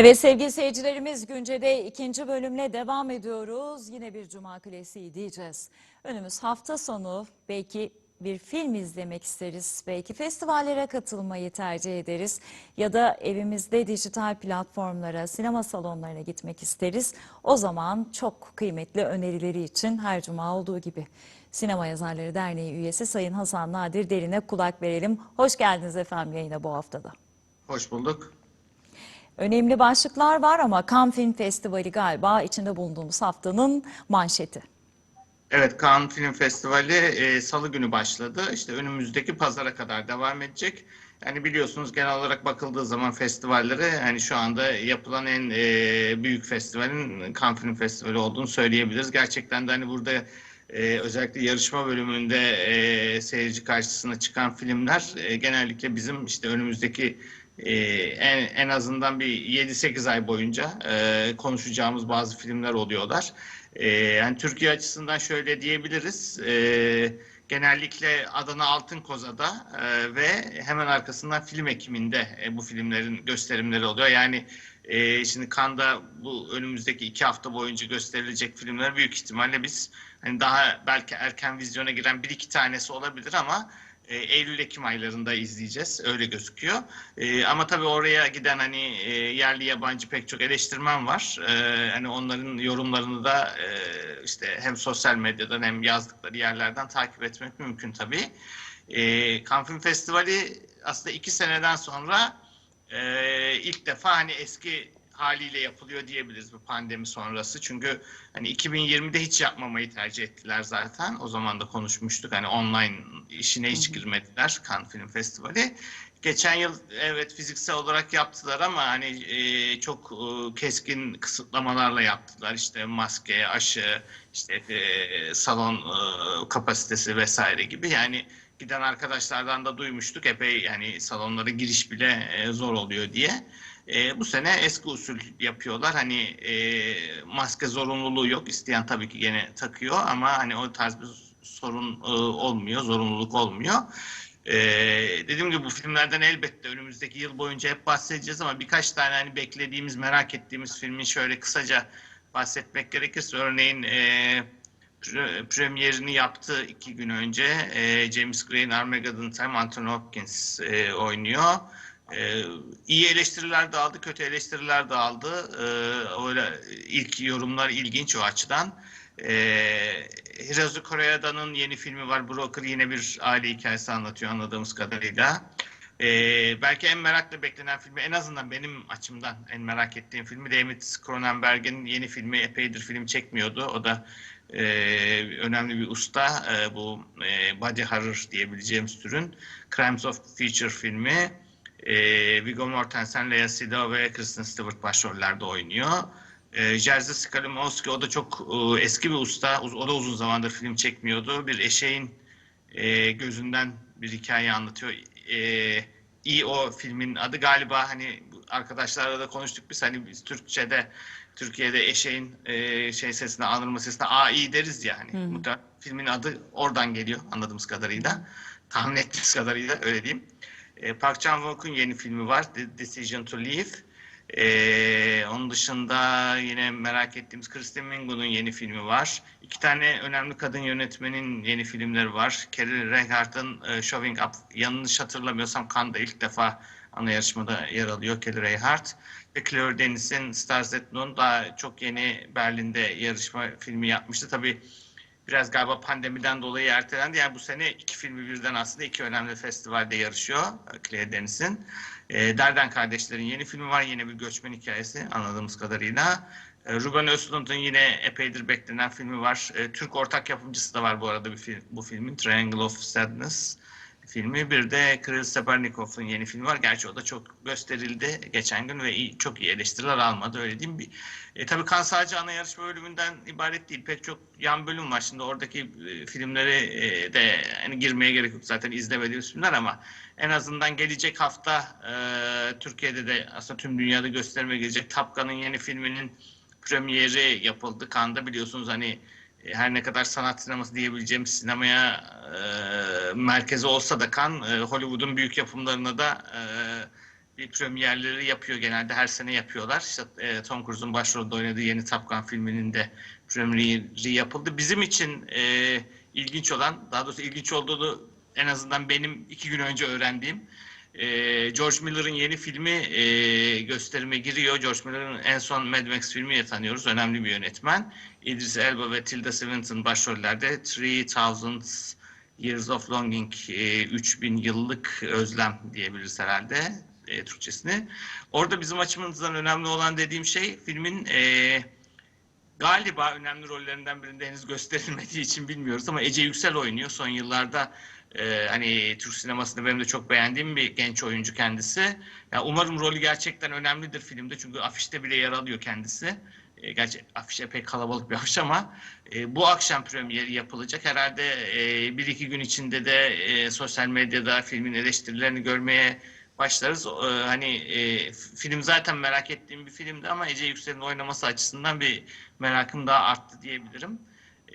Evet sevgili seyircilerimiz Günce'de ikinci bölümle devam ediyoruz. Yine bir Cuma klasiği diyeceğiz. Önümüz hafta sonu belki bir film izlemek isteriz. Belki festivallere katılmayı tercih ederiz. Ya da evimizde dijital platformlara, sinema salonlarına gitmek isteriz. O zaman çok kıymetli önerileri için her cuma olduğu gibi Sinema Yazarları Derneği üyesi Sayın Hasan Nadir Derin'e kulak verelim. Hoş geldiniz efendim yayına bu haftada. Hoş bulduk. Önemli başlıklar var ama Cannes Film Festivali galiba içinde bulunduğumuz haftanın manşeti. Evet, Cannes Film Festivali e, Salı günü başladı. İşte önümüzdeki pazara kadar devam edecek. Yani biliyorsunuz genel olarak bakıldığı zaman festivallere yani şu anda yapılan en e, büyük festivalin Cannes Film Festivali olduğunu söyleyebiliriz. Gerçekten de hani burada e, özellikle yarışma bölümünde e, seyirci karşısına çıkan filmler e, genellikle bizim işte önümüzdeki e, en, en azından bir 7-8 ay boyunca e, konuşacağımız bazı filmler oluyorlar. E, yani Türkiye açısından şöyle diyebiliriz. E, genellikle Adana Altın Koza'da e, ve hemen arkasından film ekiminde e, bu filmlerin gösterimleri oluyor. Yani e, şimdi Kanda bu önümüzdeki iki hafta boyunca gösterilecek filmler büyük ihtimalle biz hani daha belki erken vizyona giren bir iki tanesi olabilir ama e, Eylül-Ekim aylarında izleyeceğiz. Öyle gözüküyor. E, ama tabii oraya giden hani e, yerli yabancı pek çok eleştirmen var. E, hani onların yorumlarını da e, işte hem sosyal medyadan hem yazdıkları yerlerden takip etmek mümkün tabii. E, Film Festivali aslında iki seneden sonra e, ilk defa hani eski haliyle yapılıyor diyebiliriz bu pandemi sonrası. Çünkü hani 2020'de hiç yapmamayı tercih ettiler zaten. O zaman da konuşmuştuk. Hani online işine hiç girmediler Cannes Film Festivali. Geçen yıl evet fiziksel olarak yaptılar ama hani e, çok e, keskin kısıtlamalarla yaptılar. İşte maske, aşı, işte e, salon e, kapasitesi vesaire gibi. Yani giden arkadaşlardan da duymuştuk epey yani salonlara giriş bile e, zor oluyor diye. E, bu sene eski usul yapıyorlar. Hani e, maske zorunluluğu yok. İsteyen tabii ki gene takıyor ama hani o tarz bir sorun e, olmuyor, zorunluluk olmuyor. E, dediğim gibi bu filmlerden elbette önümüzdeki yıl boyunca hep bahsedeceğiz ama birkaç tane hani beklediğimiz, merak ettiğimiz filmin şöyle kısaca bahsetmek gerekirse örneğin e, pre- premierini yaptı iki gün önce. E, James Gray'in Armageddon Time Anthony Hopkins e, oynuyor. Ee, iyi eleştiriler de aldı, kötü eleştiriler de aldı. Ee, öyle ilk yorumlar ilginç o açıdan. Ee, Hirozu Koreeda'nın yeni filmi var. Broker yine bir aile hikayesi anlatıyor anladığımız kadarıyla. Ee, belki en merakla beklenen filmi, en azından benim açımdan en merak ettiğim filmi David Cronenberg'in yeni filmi. Epeydir film çekmiyordu. O da e, önemli bir usta. E, bu e, body horror diyebileceğimiz türün Crimes of Future filmi. E, Viggo Mortensen, Lea Seydoux ve Kristen Stewart başrollerde oynuyor. E, Jerzy Skolimowski o da çok e, eski bir usta. O da uzun zamandır film çekmiyordu. Bir eşeğin e, gözünden bir hikaye anlatıyor. E, iyi o filmin adı galiba hani arkadaşlarla da konuştuk biz hani biz Türkçe'de Türkiye'de eşeğin e, şey sesine anılma sesine AI deriz ya hani. Bu da filmin adı oradan geliyor anladığımız kadarıyla. Tahmin ettiğimiz kadarıyla öyle diyeyim. E, Park Chan-wook'un yeni filmi var. The Decision to Leave. E, onun dışında yine merak ettiğimiz Kristen Mingo'nun yeni filmi var. İki tane önemli kadın yönetmenin yeni filmleri var. Kerry Reichardt'ın e, Showing Up, yanlış hatırlamıyorsam Cannes'da ilk defa ana yarışmada yer alıyor Kelly Reichardt. Ve Claire Denis'in Stars at Noon daha çok yeni Berlin'de yarışma filmi yapmıştı. Tabii biraz galiba pandemiden dolayı ertelendi. Yani bu sene iki filmi birden aslında iki önemli festivalde yarışıyor Claire Denis'in. E, Derden Kardeşler'in yeni filmi var. Yine bir göçmen hikayesi anladığımız kadarıyla. E, Ruben Östlund'un yine epeydir beklenen filmi var. E, Türk ortak yapımcısı da var bu arada bir film, bu filmin. Triangle of Sadness filmi. Bir de Kirill Sepernikov'un yeni filmi var. Gerçi o da çok gösterildi geçen gün ve iyi, çok iyi eleştiriler almadı öyle diyeyim. Bir, e, tabii kan sadece ana yarışma bölümünden ibaret değil. Pek çok yan bölüm var. Şimdi oradaki e, filmleri e, de hani girmeye gerek yok zaten izlemediğimiz filmler ama en azından gelecek hafta e, Türkiye'de de aslında tüm dünyada gösterime gelecek Top Gun'ın yeni filminin premieri yapıldı. Kan'da biliyorsunuz hani her ne kadar sanat sineması diyebileceğimiz sinemaya e, merkezi olsa da kan e, Hollywood'un büyük yapımlarına da e, bir premierleri yapıyor genelde her sene yapıyorlar. İşte e, Tom Cruise'un başrolde oynadığı yeni Top Gun filminin de premieri yapıldı. Bizim için e, ilginç olan, daha doğrusu ilginç olduğunu en azından benim iki gün önce öğrendiğim e, George Miller'ın yeni filmi e, gösterime giriyor. George Miller'ın en son Mad Max filmiyle tanıyoruz. Önemli bir yönetmen. Idris Elba ve Tilda Swinton başrollerde 3000 Years of Longing, e, 3000 yıllık özlem diyebiliriz herhalde e, Türkçesini. Orada bizim açımızdan önemli olan dediğim şey filmin e, galiba önemli rollerinden birinde henüz gösterilmediği için bilmiyoruz ama Ece Yüksel oynuyor. Son yıllarda e, hani Türk sinemasında benim de çok beğendiğim bir genç oyuncu kendisi. Ya umarım rolü gerçekten önemlidir filmde çünkü afişte bile yer alıyor kendisi. E, gerçi afiş epey kalabalık bir afiş ama e, bu akşam premieri yapılacak. Herhalde e, bir iki gün içinde de e, sosyal medyada filmin eleştirilerini görmeye başlarız. E, hani e, film zaten merak ettiğim bir filmdi ama Ece Yüksel'in oynaması açısından bir merakım daha arttı diyebilirim.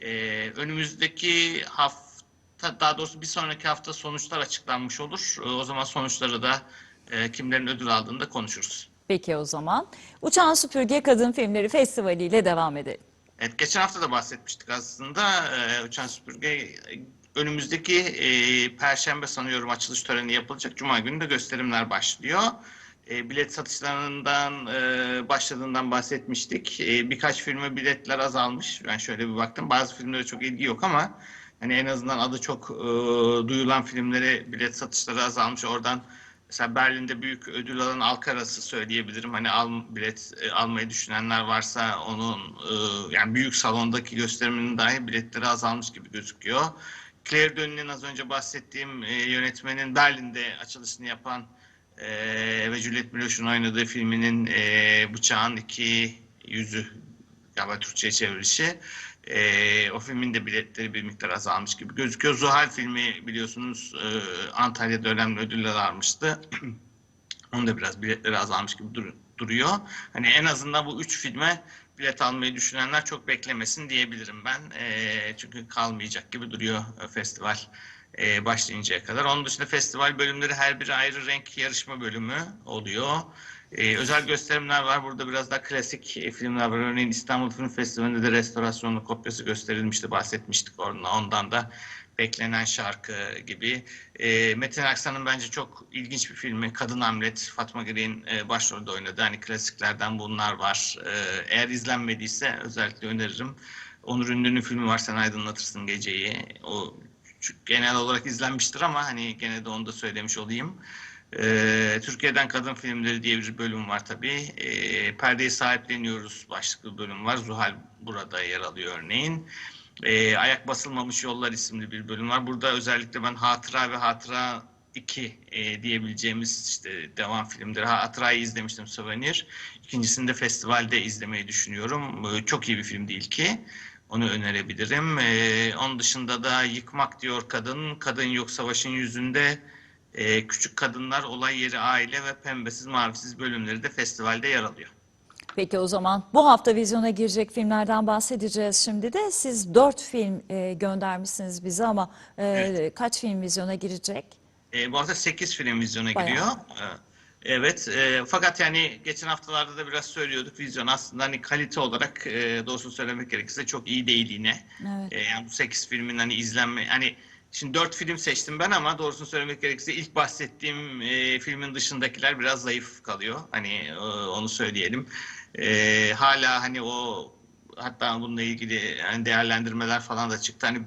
E, önümüzdeki hafta, daha doğrusu bir sonraki hafta sonuçlar açıklanmış olur. E, o zaman sonuçları da e, kimlerin ödül aldığını da konuşuruz. Peki o zaman Uçan Süpürge Kadın Filmleri Festivali ile devam edelim. Evet, geçen hafta da bahsetmiştik aslında. Ee, Uçan Süpürge önümüzdeki e, Perşembe sanıyorum açılış töreni yapılacak. Cuma günü de gösterimler başlıyor. E, bilet satışlarından e, başladığından bahsetmiştik. E, birkaç filme biletler azalmış. Ben şöyle bir baktım. Bazı filmlere çok ilgi yok ama hani en azından adı çok e, duyulan filmlere bilet satışları azalmış. Oradan Mesela Berlin'de büyük ödül alan Alcaraz'ı söyleyebilirim. Hani al, bilet e, almayı düşünenler varsa onun e, yani büyük salondaki gösteriminin dahi biletleri azalmış gibi gözüküyor. Claire Denis'in az önce bahsettiğim e, yönetmenin Berlin'de açılışını yapan e, ve Juliette Binoche'un oynadığı filminin e, Bıçağın iki yüzü galiba Türkçe'ye çevirişi. E, o filmin de biletleri bir miktar azalmış gibi gözüküyor. Zuhal filmi biliyorsunuz e, Antalya'da önemli ödüller almıştı. Onun da biraz biletleri azalmış gibi dur- duruyor. Hani en azından bu üç filme bilet almayı düşünenler çok beklemesin diyebilirim ben. E, çünkü kalmayacak gibi duruyor e, festival e, başlayıncaya kadar. Onun dışında festival bölümleri her biri ayrı renk yarışma bölümü oluyor. Ee, özel gösterimler var. Burada biraz daha klasik e, filmler var. Örneğin İstanbul Film Festivali'nde de restorasyonlu kopyası gösterilmişti. Bahsetmiştik ondan. Ondan da beklenen şarkı gibi. Ee, Metin Aksan'ın bence çok ilginç bir filmi. Kadın Hamlet, Fatma Girik'in e, başrolde oynadığı. Hani klasiklerden bunlar var. Ee, eğer izlenmediyse özellikle öneririm. Onur Ünlü'nün filmi var. Sen Aydınlatırsın Geceyi. O genel olarak izlenmiştir ama hani gene de onu da söylemiş olayım. Ee, Türkiye'den kadın filmleri diye bir bölüm var tabii. Ee, Perdeyi sahipleniyoruz başlıklı bölüm var. Zuhal burada yer alıyor örneğin. Ee, Ayak basılmamış yollar isimli bir bölüm var. Burada özellikle ben Hatıra ve Hatıra 2 e, diyebileceğimiz işte devam filmleri. Hatıra'yı izlemiştim Souvenir. İkincisini de festivalde izlemeyi düşünüyorum. Ee, çok iyi bir film değil ki. Onu önerebilirim. Ee, onun dışında da Yıkmak diyor kadın. Kadın yok savaşın yüzünde. Ee, Küçük Kadınlar, Olay Yeri Aile ve Pembesiz Mavisiz bölümleri de festivalde yer alıyor. Peki o zaman bu hafta vizyona girecek filmlerden bahsedeceğiz şimdi de. Siz dört film e, göndermişsiniz bize ama e, kaç film vizyona girecek? Ee, bu hafta 8 film vizyona Bayağı. giriyor. Ee, Evet, e, fakat yani geçen haftalarda da biraz söylüyorduk vizyon aslında hani kalite olarak e, doğrusunu söylemek gerekirse çok iyi değil yine. Evet. E, yani bu 8 filmin hani izlenme hani şimdi 4 film seçtim ben ama doğrusunu söylemek gerekirse ilk bahsettiğim e, filmin dışındakiler biraz zayıf kalıyor. Hani e, onu söyleyelim. E, hala hani o hatta bununla ilgili yani değerlendirmeler falan da çıktı. Hani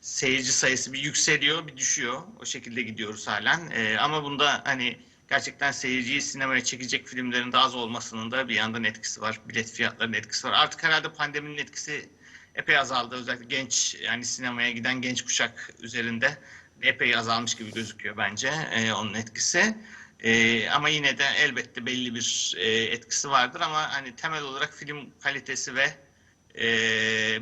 seyirci sayısı bir yükseliyor, bir düşüyor. O şekilde gidiyoruz halen. E, ama bunda hani gerçekten seyirciyi sinemaya çekecek filmlerin daha az olmasının da bir yandan etkisi var. Bilet fiyatlarının etkisi var. Artık herhalde pandeminin etkisi epey azaldı. Özellikle genç yani sinemaya giden genç kuşak üzerinde epey azalmış gibi gözüküyor bence e, onun etkisi. E, ama yine de elbette belli bir e, etkisi vardır ama hani temel olarak film kalitesi ve e,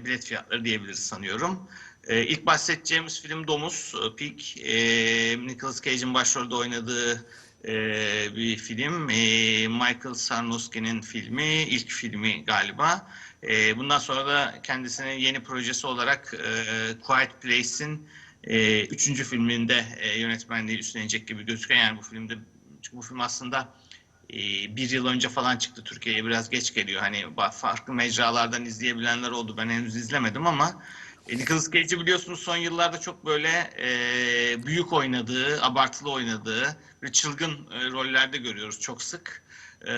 bilet fiyatları diyebiliriz sanıyorum. E, ilk bahsedeceğimiz film Domuz, e, Pig. E, Nicolas Cage'in başrolde oynadığı e, bir film. E, Michael Sarnowski'nin filmi, ilk filmi galiba. E, bundan sonra da kendisinin yeni projesi olarak e, Quiet Place'in e, üçüncü filminde e, yönetmenliği üstlenecek gibi gözüküyor. Yani bu filmde, çünkü bu film aslında e, bir yıl önce falan çıktı Türkiye'ye biraz geç geliyor. Hani farklı mecralardan izleyebilenler oldu. Ben henüz izlemedim ama Nicolas Cage'i biliyorsunuz son yıllarda çok böyle e, büyük oynadığı, abartılı oynadığı ve çılgın e, rollerde görüyoruz çok sık. E,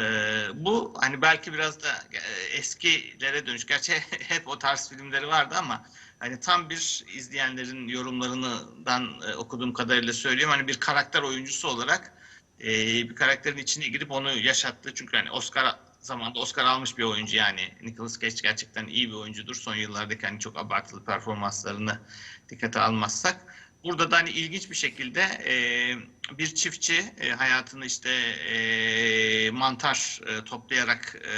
bu hani belki biraz da e, eskilere dönüş. Gerçi hep o tarz filmleri vardı ama hani tam bir izleyenlerin yorumlarından e, okuduğum kadarıyla söylüyorum. Hani bir karakter oyuncusu olarak e, bir karakterin içine girip onu yaşattı. Çünkü hani Oscar zamanında Oscar almış bir oyuncu yani. Nicolas Cage gerçekten iyi bir oyuncudur. Son yıllardaki hani çok abartılı performanslarını dikkate almazsak. Burada da hani ilginç bir şekilde e, bir çiftçi e, hayatını işte e, mantar e, toplayarak e,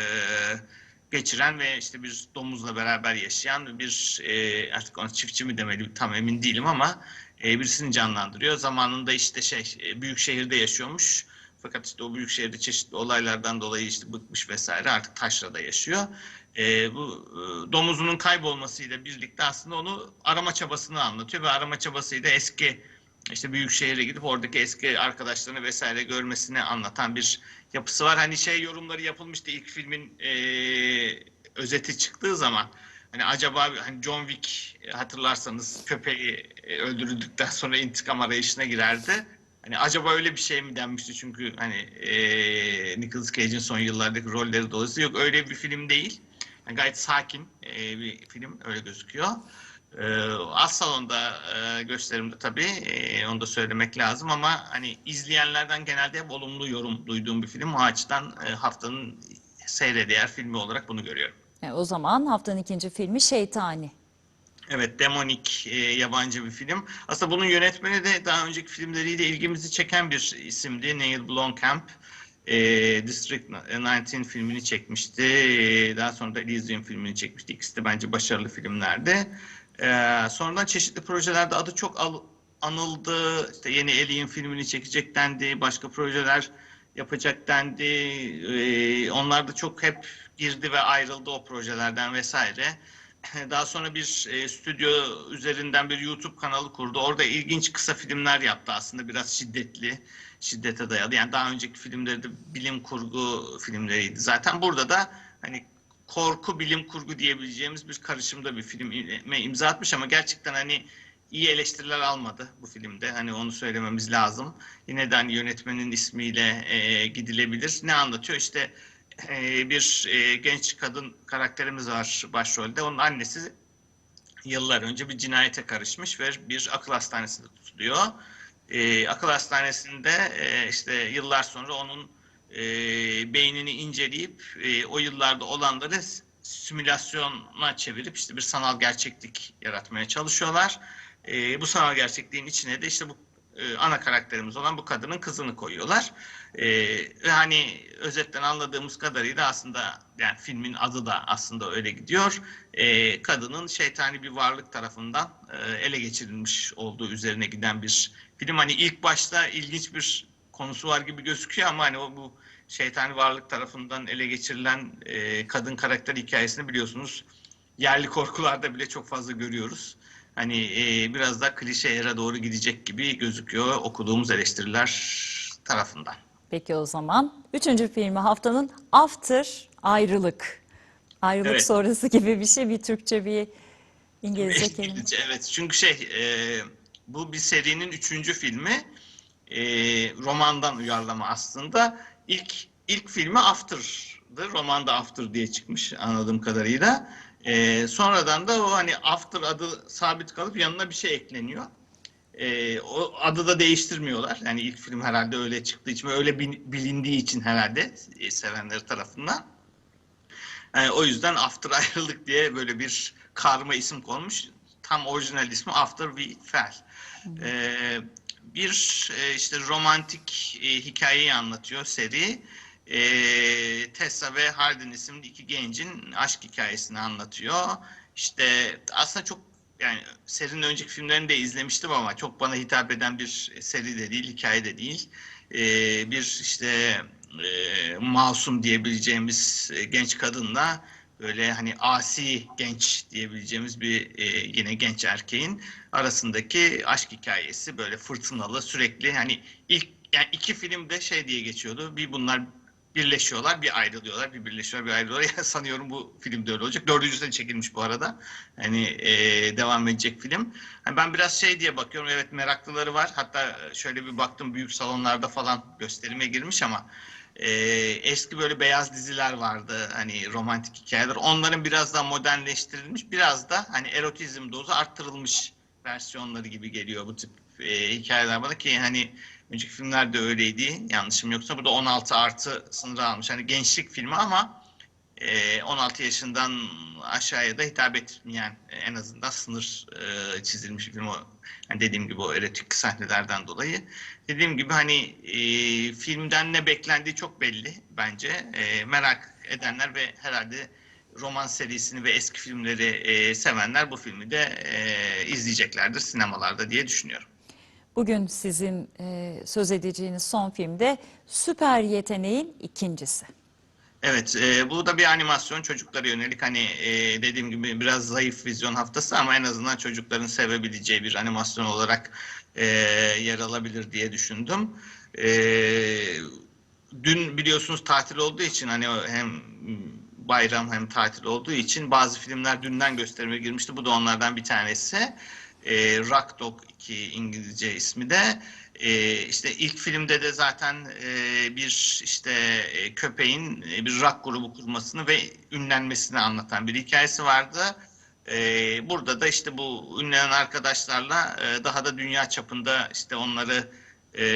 geçiren ve işte bir domuzla beraber yaşayan bir e, artık ona çiftçi mi demeli tam emin değilim ama e, birisini canlandırıyor. Zamanında işte şey e, büyük şehirde yaşıyormuş. Fakat işte o büyük şehirde çeşitli olaylardan dolayı işte bıkmış vesaire artık taşrada yaşıyor. E, bu e, domuzunun kaybolmasıyla birlikte aslında onu arama çabasını anlatıyor ve arama çabasıyla eski işte büyük şehire gidip oradaki eski arkadaşlarını vesaire görmesini anlatan bir yapısı var. Hani şey yorumları yapılmıştı ilk filmin e, özeti çıktığı zaman. Hani acaba hani John Wick e, hatırlarsanız köpeği e, öldürüldükten sonra intikam arayışına girerdi. Hani acaba öyle bir şey mi denmişti çünkü hani e, Nicolas Cage'in son yıllardaki rolleri dolayısıyla yok öyle bir film değil. Yani gayet sakin e, bir film öyle gözüküyor. E, az salonda e, gösterimde tabii e, onu da söylemek lazım ama hani izleyenlerden genelde hep olumlu yorum duyduğum bir film. O açıdan e, haftanın seyrediğer filmi olarak bunu görüyorum. E, o zaman haftanın ikinci filmi Şeytani. Evet, demonik e, yabancı bir film. Aslında bunun yönetmeni de daha önceki filmleriyle ilgimizi çeken bir isimdi. Neil Blomkamp. E, District 19 filmini çekmişti. E, daha sonra da Elysium filmini çekmişti. İkisi de bence başarılı filmlerdi. E, sonradan çeşitli projelerde adı çok al- anıldı. İşte yeni Alien filmini çekecek dendi. Başka projeler yapacak dendi. E, onlar da çok hep girdi ve ayrıldı o projelerden vesaire. Daha sonra bir e, stüdyo üzerinden bir YouTube kanalı kurdu. Orada ilginç kısa filmler yaptı aslında biraz şiddetli, şiddete dayalı. Yani daha önceki filmleri de bilim kurgu filmleriydi. Zaten burada da hani korku bilim kurgu diyebileceğimiz bir karışımda bir filme imza atmış ama gerçekten hani iyi eleştiriler almadı bu filmde. Hani onu söylememiz lazım. Yine de hani yönetmenin ismiyle e, gidilebilir. Ne anlatıyor? İşte e, bir e, genç kadın karakterimiz var başrolde. Onun annesi yıllar önce bir cinayete karışmış ve bir akıl hastanesinde tutuluyor. E, akıl hastanesinde işte yıllar sonra onun beynini inceleyip o yıllarda olanları simülasyona çevirip işte bir sanal gerçeklik yaratmaya çalışıyorlar. Bu sanal gerçekliğin içine de işte bu e, ana karakterimiz olan bu kadının kızını koyuyorlar. E, ve hani özetten anladığımız kadarıyla aslında yani filmin adı da aslında öyle gidiyor. E, kadının şeytani bir varlık tarafından e, ele geçirilmiş olduğu üzerine giden bir film. Hani ilk başta ilginç bir konusu var gibi gözüküyor ama hani o bu şeytani varlık tarafından ele geçirilen e, kadın karakter hikayesini biliyorsunuz yerli korkularda bile çok fazla görüyoruz. Hani e, biraz da klişe yere doğru gidecek gibi gözüküyor okuduğumuz eleştiriler tarafından. Peki o zaman üçüncü filmi haftanın After Ayrılık. Ayrılık Evet. sonrası gibi bir şey bir Türkçe bir İngilizce kelime. İngilizce, evet çünkü şey e, bu bir serinin üçüncü filmi E, romandan uyarlama aslında ilk ilk filmi After'dı romanda After diye çıkmış anladığım kadarıyla E, sonradan da o hani After adı sabit kalıp yanına bir şey ekleniyor E, o adı da değiştirmiyorlar yani ilk film herhalde öyle çıktığı için öyle bilindiği için herhalde e, sevenleri tarafından yani o yüzden After ayrıldık diye böyle bir karma isim konmuş. Tam orijinal ismi After We Fell. Ee, bir e, işte romantik e, hikayeyi anlatıyor seri. Ee, Tessa ve Hardin isimli iki gencin aşk hikayesini anlatıyor. İşte aslında çok yani serinin önceki filmlerini de izlemiştim ama çok bana hitap eden bir seri de değil, hikaye de değil. Ee, bir işte e, masum diyebileceğimiz e, genç kadınla böyle hani asi genç diyebileceğimiz bir e, yine genç erkeğin arasındaki aşk hikayesi böyle fırtınalı sürekli hani ilk yani iki filmde şey diye geçiyordu. Bir bunlar birleşiyorlar, bir ayrılıyorlar, bir birleşiyorlar, bir ayrılıyorlar. Ya sanıyorum bu film de öyle olacak. Dördüncüsü de çekilmiş bu arada. Hani e, devam edecek film. Hani ben biraz şey diye bakıyorum. Evet meraklıları var. Hatta şöyle bir baktım büyük salonlarda falan gösterime girmiş ama e, eski böyle beyaz diziler vardı. Hani romantik hikayeler. Onların biraz daha modernleştirilmiş, biraz da hani erotizm dozu arttırılmış versiyonları gibi geliyor bu tip e, hikayeler bana ki hani önceki filmler de öyleydi yanlışım yoksa bu da 16 artı sınırı almış. Hani gençlik filmi ama e, 16 yaşından aşağıya da hitap etmeyen en azından sınır e, çizilmiş bir film o. Yani dediğim gibi o erotik sahnelerden dolayı. Dediğim gibi hani e, filmden ne beklendiği çok belli bence. E, merak edenler ve herhalde roman serisini ve eski filmleri e, sevenler bu filmi de e, izleyeceklerdir sinemalarda diye düşünüyorum. Bugün sizin e, söz edeceğiniz son filmde Süper Yeteneğin ikincisi. Evet, e, bu da bir animasyon çocuklara yönelik hani e, dediğim gibi biraz zayıf vizyon haftası ama en azından çocukların sevebileceği bir animasyon olarak e, yer alabilir diye düşündüm. E, dün biliyorsunuz tatil olduğu için hani hem bayram hem tatil olduğu için bazı filmler dünden gösterime girmişti. Bu da onlardan bir tanesi. E, Rock Dog 2 İngilizce ismi de. E, işte ilk filmde de zaten e, bir işte e, köpeğin e, bir rock grubu kurmasını ve ünlenmesini anlatan bir hikayesi vardı. E, burada da işte bu ünlenen arkadaşlarla e, daha da dünya çapında işte onları e,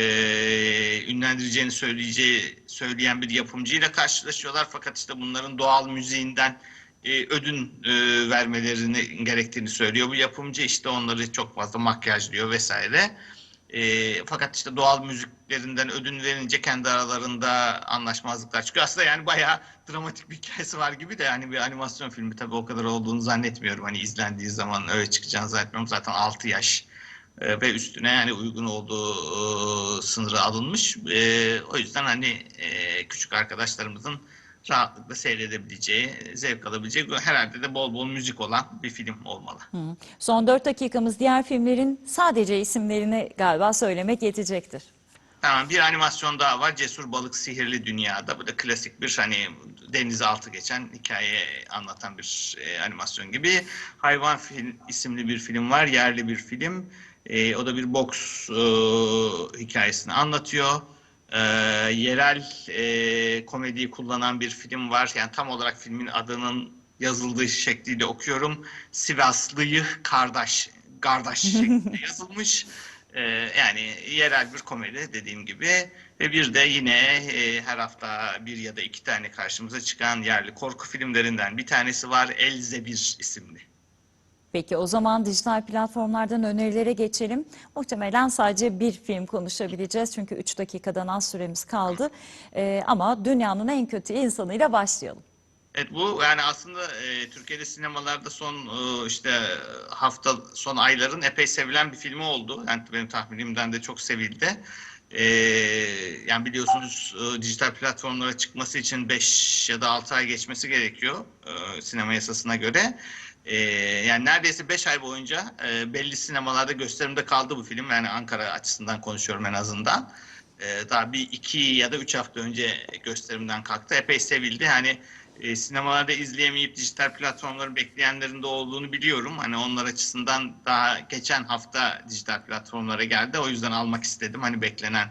ünlendireceğini söyleyeceği söyleyen bir yapımcıyla karşılaşıyorlar. Fakat işte bunların doğal müziğinden e, ödün e, vermelerini gerektiğini söylüyor. Bu yapımcı işte onları çok fazla makyajlıyor vesaire. E, fakat işte doğal müziklerinden ödün verince kendi aralarında anlaşmazlıklar çıkıyor. Aslında yani bayağı dramatik bir hikayesi var gibi de yani bir animasyon filmi tabii o kadar olduğunu zannetmiyorum. Hani izlendiği zaman öyle çıkacağını zannetmiyorum. Zaten 6 yaş e, ve üstüne yani uygun olduğu e, sınırı alınmış. E, o yüzden hani e, küçük arkadaşlarımızın rahatlıkla seyredebileceği, zevk alabileceği herhalde de bol bol müzik olan bir film olmalı. Hı. Son 4 dakikamız diğer filmlerin sadece isimlerini galiba söylemek yetecektir. Tamam bir animasyon daha var. Cesur Balık Sihirli Dünya'da. Bu da klasik bir hani deniz altı geçen hikaye anlatan bir e, animasyon gibi. Hayvan Film isimli bir film var. Yerli bir film. E, o da bir boks e, hikayesini anlatıyor. E, yerel e, komediyi kullanan bir film var. Yani tam olarak filmin adının yazıldığı şekliyle okuyorum. Sivaslıyı kardeş, kardeş şeklinde yazılmış. Ee, yani yerel bir komedi dediğim gibi ve bir de yine e, her hafta bir ya da iki tane karşımıza çıkan yerli korku filmlerinden bir tanesi var Elzebir isimli. Peki o zaman dijital platformlardan önerilere geçelim. Muhtemelen sadece bir film konuşabileceğiz çünkü 3 dakikadan az süremiz kaldı. Ee, ama dünyanın en kötü insanıyla başlayalım. Evet bu yani aslında e, Türkiye'de sinemalarda son e, işte hafta son ayların epey sevilen bir filmi oldu. Yani benim tahminimden de çok sevildi. E, yani biliyorsunuz e, dijital platformlara çıkması için 5 ya da 6 ay geçmesi gerekiyor e, sinema yasasına göre. E, yani neredeyse 5 ay boyunca e, belli sinemalarda gösterimde kaldı bu film. Yani Ankara açısından konuşuyorum en azından. E, daha bir iki ya da üç hafta önce gösterimden kalktı. Epey sevildi. Hani e, sinemalarda izleyemeyip dijital platformları bekleyenlerin de olduğunu biliyorum. Hani onlar açısından daha geçen hafta dijital platformlara geldi. O yüzden almak istedim. Hani beklenen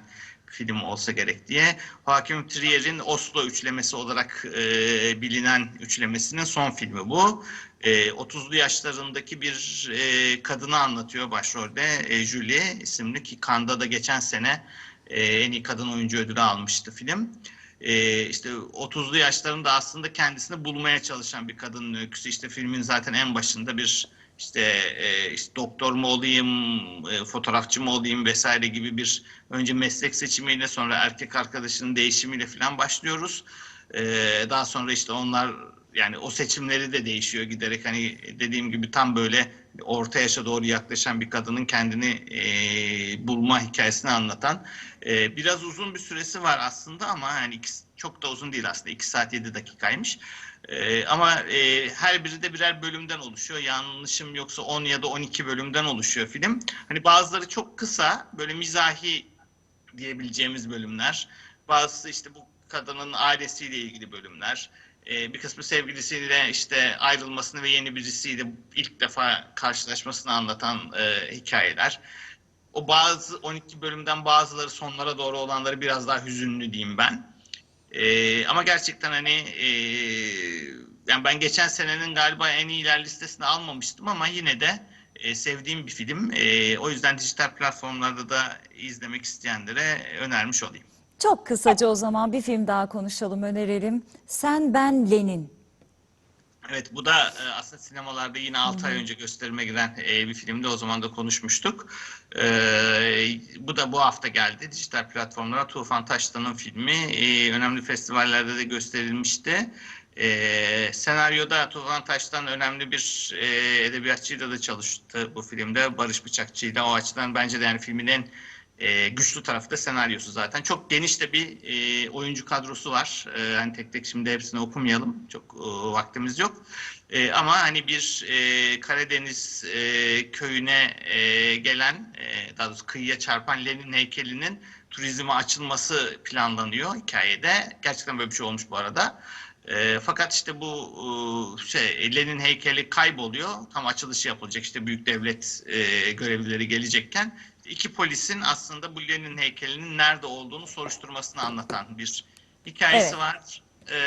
film olsa gerek diye. Hakim Trier'in Oslo üçlemesi olarak e, bilinen üçlemesinin son filmi bu. E, 30'lu yaşlarındaki bir e, kadını anlatıyor başrolde. E, Julie isimli ki Cannes'da da geçen sene e, en iyi kadın oyuncu ödülü almıştı film e, işte 30'lu yaşlarında aslında kendisini bulmaya çalışan bir kadının öyküsü. İşte filmin zaten en başında bir işte, e, işte doktor mu olayım, e, fotoğrafçı mı olayım vesaire gibi bir önce meslek seçimiyle sonra erkek arkadaşının değişimiyle falan başlıyoruz. E, daha sonra işte onlar yani o seçimleri de değişiyor giderek hani dediğim gibi tam böyle orta yaşa doğru yaklaşan bir kadının kendini e, bulma hikayesini anlatan e, biraz uzun bir süresi var aslında ama iki, çok da uzun değil aslında 2 saat 7 dakikaymış. E, ama e, her biri de birer bölümden oluşuyor. Yanlışım yoksa 10 ya da 12 bölümden oluşuyor film. Hani bazıları çok kısa böyle mizahi diyebileceğimiz bölümler. Bazısı işte bu kadının ailesiyle ilgili bölümler. E, bir kısmı sevgilisiyle işte ayrılmasını ve yeni birisiyle ilk defa karşılaşmasını anlatan e, hikayeler. O bazı 12 bölümden bazıları sonlara doğru olanları biraz daha hüzünlü diyeyim ben. E, ama gerçekten hani e, yani ben geçen senenin galiba en iyiler listesine almamıştım ama yine de e, sevdiğim bir film. E, o yüzden dijital platformlarda da izlemek isteyenlere önermiş olayım. Çok kısaca o zaman bir film daha konuşalım, önerelim. Sen, Ben, Lenin. Evet bu da e, aslında sinemalarda yine 6 ay önce gösterime giren e, bir filmdi. O zaman da konuşmuştuk. E, bu da bu hafta geldi dijital platformlara. Tufan Taştan'ın filmi önemli festivallerde de gösterilmişti. E, senaryoda Tufan Taştan önemli bir e, edebiyatçıyla da çalıştı bu filmde. Barış Bıçakçı'yla o açıdan bence de yani filmin en e, güçlü tarafı da senaryosu zaten. Çok geniş de bir e, oyuncu kadrosu var. E, hani tek tek şimdi hepsini okumayalım. Çok e, vaktimiz yok. E, ama hani bir e, Karadeniz e, köyüne e, gelen, e, daha doğrusu kıyıya çarpan Lenin heykelinin turizme açılması planlanıyor hikayede. Gerçekten böyle bir şey olmuş bu arada. E, fakat işte bu e, şey Lenin heykeli kayboluyor. Tam açılışı yapılacak işte büyük devlet e, görevlileri gelecekken iki polisin aslında bu Lenin heykelinin nerede olduğunu soruşturmasını anlatan bir hikayesi Evet. var. E,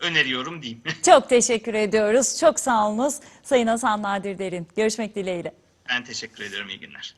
öneriyorum diyeyim. Çok teşekkür ediyoruz. Çok sağ olunuz Sayın Hasan Nadir Derin. Görüşmek dileğiyle. ben teşekkür ediyorum. İyi günler.